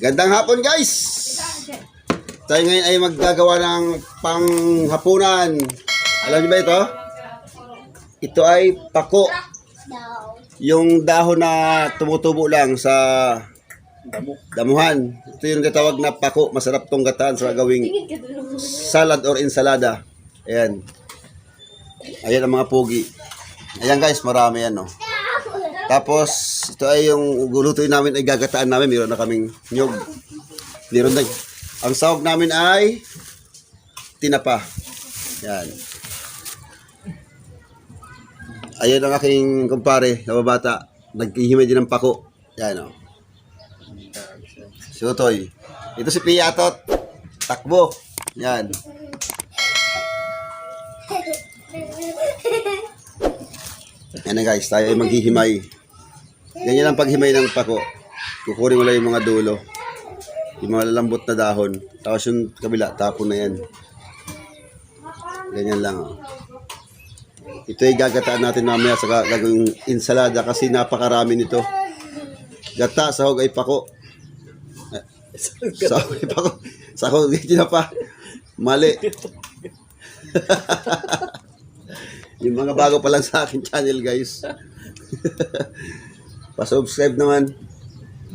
Gandang hapon guys! Tayo ngayon ay maggagawa ng panghapunan. Alam niyo ba ito? Ito ay pako. Yung dahon na tumutubo lang sa damuhan. Ito yung katawag na pako. Masarap tong gataan sa gawing salad or ensalada. Ayan. Ayan ang mga pugi. Ayan guys, marami yan no. Tapos, ito ay yung gulutuin namin ay gagataan namin. Meron na kaming nyog. Meron na. Ang sahog namin ay tinapa. Yan. Ayan ang aking kumpare, na babata. Nagkihimay din ng pako. Yan o. Si Utoy. Ito si Piatot. Takbo. Yan. Yan na guys, tayo ay maghihimay. Ganyan ang paghimay ng pako. Kukunin mo lang yung mga dulo. Yung mga lambot na dahon. Tapos yung kabila, tapon na yan. Ganyan lang. Oh. Ito ay gagataan natin mamaya sa gagawing insalada kasi napakarami nito. Gata, sahog ay pako. Sahog ay pako. Sahog ay tinapa. Mali. yung mga bago pa lang sa akin channel guys. Pa-subscribe naman.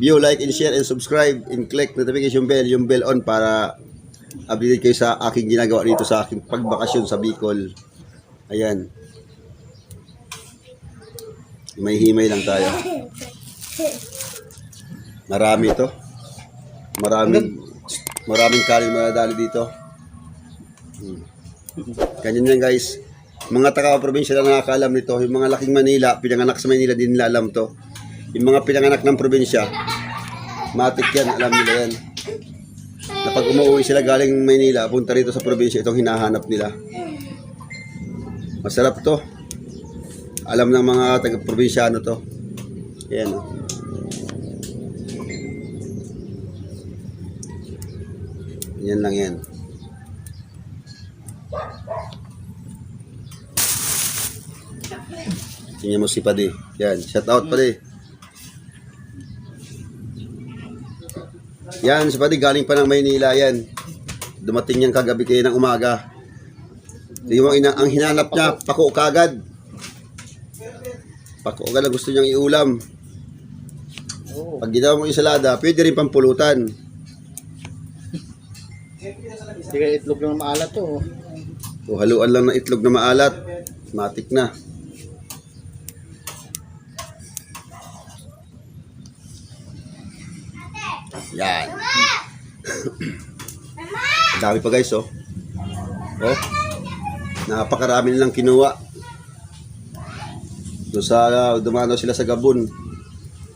View, like, and share, and subscribe. And click notification bell, yung bell on para update kayo sa aking ginagawa dito sa aking pagbakasyon sa Bicol. Ayan. May himay lang tayo. Marami ito. Maraming maraming kanin madadali dito. Hmm. Ganyan yan guys. Mga taga-probinsya lang nakakaalam nito. Yung mga laking Manila, pinanganak sa Manila, din nila to. Yung mga pinanganak ng probinsya, matik yan, alam nila yan. Na pag umuwi sila galing Manila, punta rito sa probinsya, itong hinahanap nila. Masarap to. Alam ng mga taga-probinsyano to. Yan. oh. Yan lang yan. Tingnan mo si Padi. Yan. Shout out Padi. Yan, si Padi galing pa ng Maynila yan. Dumating yan kagabi kayo ng umaga. Yung ina- ang hinanap niya, pako kagad. Pako agad ang gusto niyang iulam. Pag ginawa mo insalada, pwede rin pampulutan. Ka itlog ng maalat to. oh. O haluan lang ng itlog na maalat, matik na. Yan. Dami pa guys, oh. Oh. Napakarami nilang kinuha. Doon sa, dumano sila sa Gabon.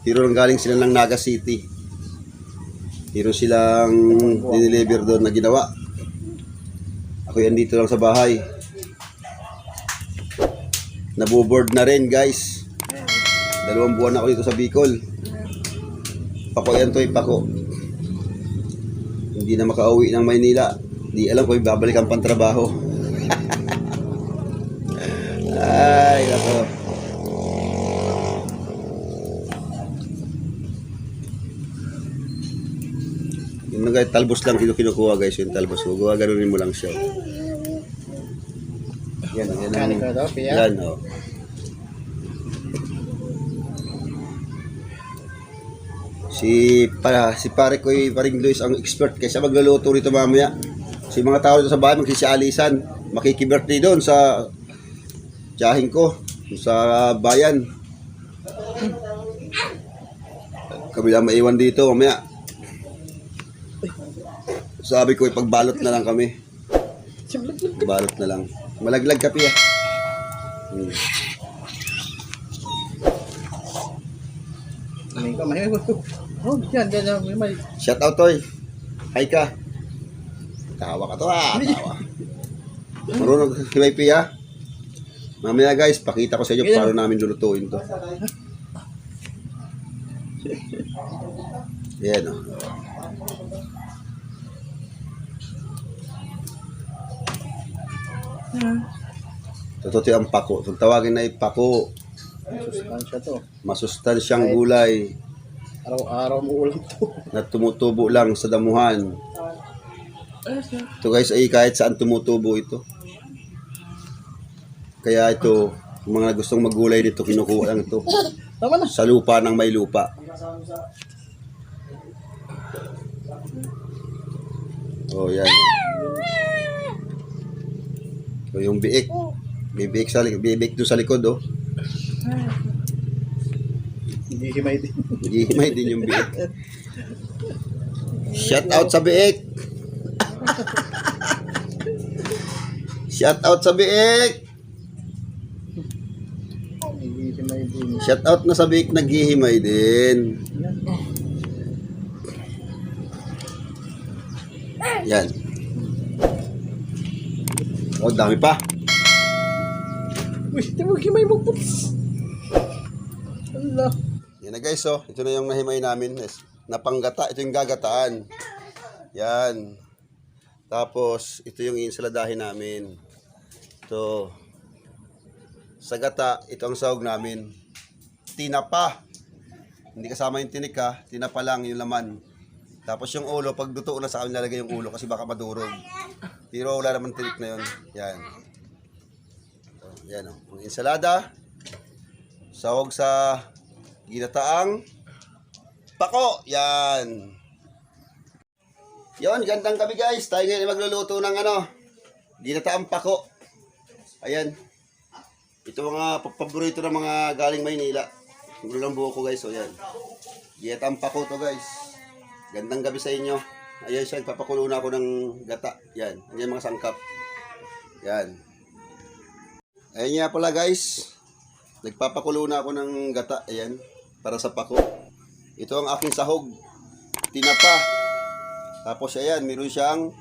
Hiro lang galing sila ng Naga City. Hiro silang diniliver doon na ginawa. Ako yan dito lang sa bahay. Nabuboard na rin guys. Dalawang buwan ako dito sa Bicol. Pako yan to, eh, pako. Hindi na makauwi ng Maynila. Di alam ko babalik ang pantrabaho. Ay, nako. Yung mga talbos lang kinu kinukuha guys, yung talbos. Huwag gaganunin mo lang siya. Yan, yan. Daw, Pia? Yan, oh. Si para si pare ko paring Luis ang expert kaysa magluluto rito mamaya. Si mga tao dito sa bahay magsisialisan, makiki-birthday doon sa tiyahin ko sa bayan. Kami lang maiwan dito mamaya. Sabi ko ipagbalot na lang kami. Balot na lang. Malaglag ka piya. Hmm. Kanin ka, mahilig ko. Oh, yan, yan, yan. May, Shout out toy. Hi ka. Tawa ka to ah. Tawa. Marunong himay piya. Mamaya guys, pakita ko sa inyo paano namin lulutuin to. Yan o. Totoo ang pako. Kung tawagin na ay pako, sustansya to. masustansyang gulay. Araw-araw mo ulam to. na tumutubo lang sa damuhan. Ito guys ay kahit saan tumutubo ito. Kaya ito, mga gustong maggulay dito, kinukuha lang ito. Tama na. Sa lupa ng may lupa. Oh, yan. So, yung biik. May biik sa likod. Biik doon sa likod, oh. Hindi himay din. Hihimay din yung biik. Shout out sa biik! Shout out sa biik! Shout out na sa biik naghihimay din. Yan. Oh, dami pa. Uy, di mo himay mo po. Allah. Yan na guys, oh. Ito na yung nahimay namin. Napanggata. Ito yung gagataan. Yan. Tapos, ito yung insaladahin namin. Ito. Sa gata, ito ang sahog namin. Tinapa. Hindi kasama yung tinik ha. Tinapa lang yung laman. Tapos yung ulo, pag duto na sa akin lalagay yung ulo kasi baka madurog. Pero wala naman tinik na yun. Yan. So, yan o. Ang insalada. Sahog sa ginataang pako. Yan. Yon, gandang gabi guys. Tayo ngayon ay magluluto ng ano, ginataang pako. Ayan. Ito mga pa- paborito ng mga galing Maynila. Gulo lang buho ko guys. O yan. Ginataang pako to guys. Gandang gabi sa inyo. Ayan siya, papakulo na ako ng gata. Yan. Ayan mga sangkap. Yan. Ayan nga pala guys. Nagpapakulo na ako ng gata. Ayan. Para sa pako. Ito ang aking sahog. Tinapa. Tapos ayan, meron siyang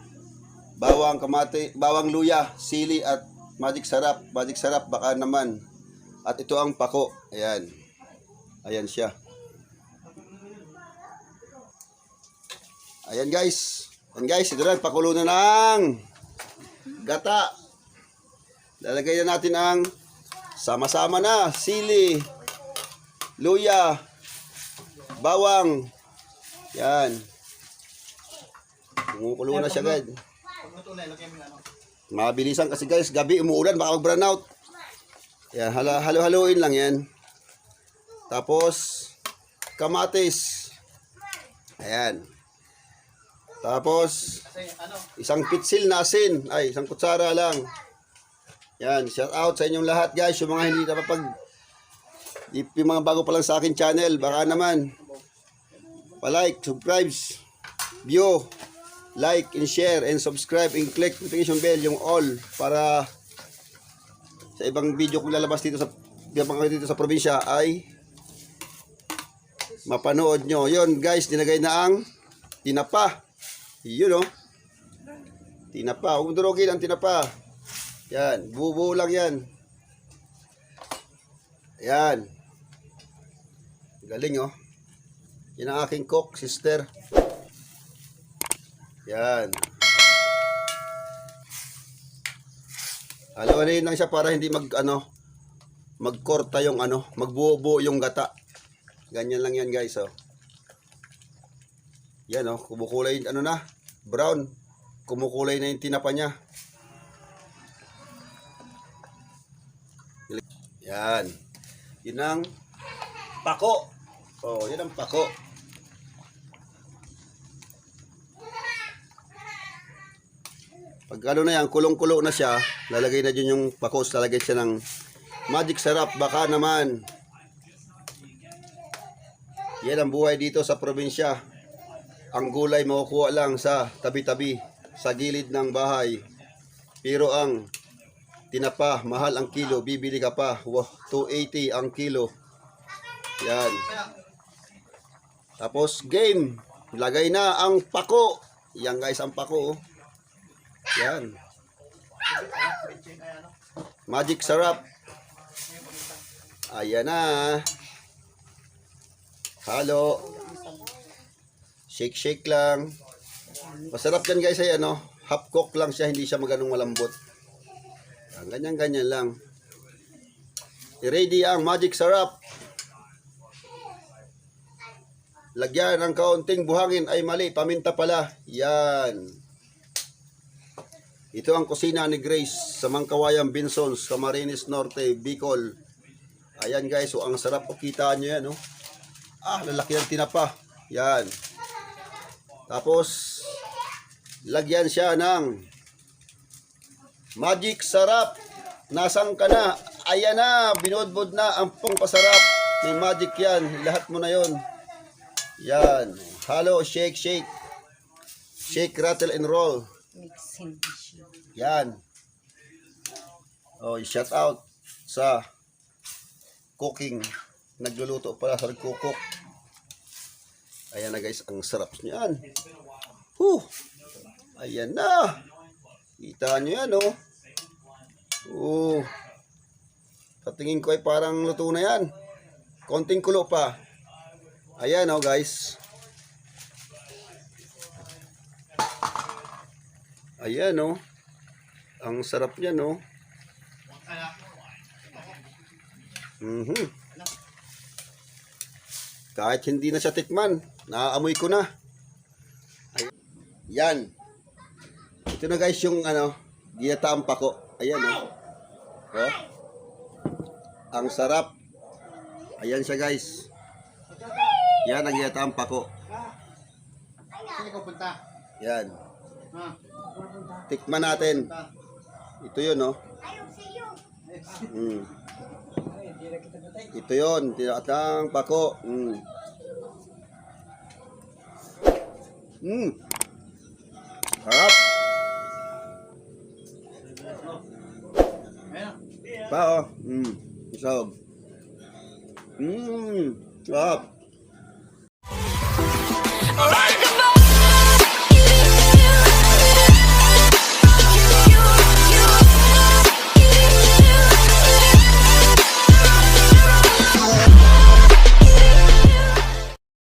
bawang kamate, bawang luya, sili at magic sarap. Magic sarap baka naman. At ito ang pako. Ayan. Ayan siya. Ayan guys. Ayan guys, ito na, pakulo na ng gata. Lalagay na natin ang sama-sama na sili, luya, bawang. Yan. Kumukulo na siya guys. Mabilisan kasi guys, gabi umuulan, baka mag-brown out. Yan, halo-haloin lang yan. Tapos, kamatis. Ayan. Tapos, isang pitsil na asin. Ay, isang kutsara lang. Yan, shout out sa inyong lahat guys. Yung mga hindi napapag... Yung mga bago pa lang sa akin channel, baka naman. Pa-like, subscribe, view, like, and share, and subscribe, and click notification bell, yung all, para sa ibang video kong lalabas dito sa ibang dito sa probinsya ay mapanood nyo. Yun guys, dinagay na ang tinapa. Yun o. Tinapa. Huwag mo durugin ang tinapa. Yan. Bubuo lang yan. Yan. Galing oh. Yan ang aking cook, sister. Yan. Halo-haloyin lang siya para hindi mag ano magkorta yung ano, magbuo-buo yung gata. Ganyan lang yan guys oh. Yan oh, kumukulay ano na, brown. Kumukulay na yung tinapa niya. Yan. Yun ang pako. Oh, yan ang pako. Pag ano na yan, kulong-kulo na siya, lalagay na dyan yung pakos, lalagay siya ng magic sarap, baka naman. Yan ang buhay dito sa probinsya. Ang gulay makukuha lang sa tabi-tabi, sa gilid ng bahay. Pero ang tinapa, mahal ang kilo, bibili ka pa. Wow, 280 ang kilo. Yan. Tapos game, lagay na ang pako. Yan guys ang pako. oh. Yan. Magic sarap. Ayan na. Halo. Shake shake lang. Masarap yan guys ay ano, half cook lang siya, hindi siya maganong malambot. Yan, Ganyan ganyan lang. I-ready ang magic sarap. Lagyan ng kaunting buhangin ay mali, paminta pala. Yan. Ito ang kusina ni Grace sa Mangkawayan Binsons, Camarines Norte, Bicol. Ayan guys, so ang sarap o kita nyo yan, oh. Ah, lalaki ang tinapa. Yan. Tapos, lagyan siya ng magic sarap. Nasang ka na? Ayan na, binudbud na ang pong pasarap. May magic yan. Lahat mo na yon. Yan. Halo, shake, shake. Shake, rattle, and roll. Mixing. Yan. Oh, shout out sa cooking. Nagluluto pala sa nagkukok. Ayan na guys, ang sarap niyan. Huh. Ayan na. Kita nyo yan, oh. Oh. Patingin ko ay parang luto na yan. Konting kulo pa. Ayan, oh guys. Ayan, oh. Ang sarap niya, no? Mhm. Kahit hindi na siya tikman, naaamoy ko na. Ay- Yan. Ito na guys yung ano, ginataang pako. Ayan, oh. Oh. Ang sarap. Ayan siya guys. Yan ang ginataang pako. Sino ka punta? Yan. Ha? Tikman natin. Ito yun, no? Mm. Ito yun, tinatang pako. Mm. Mm. Harap. Pa, oh. Mm. Isog. Mm. Sarap. Right.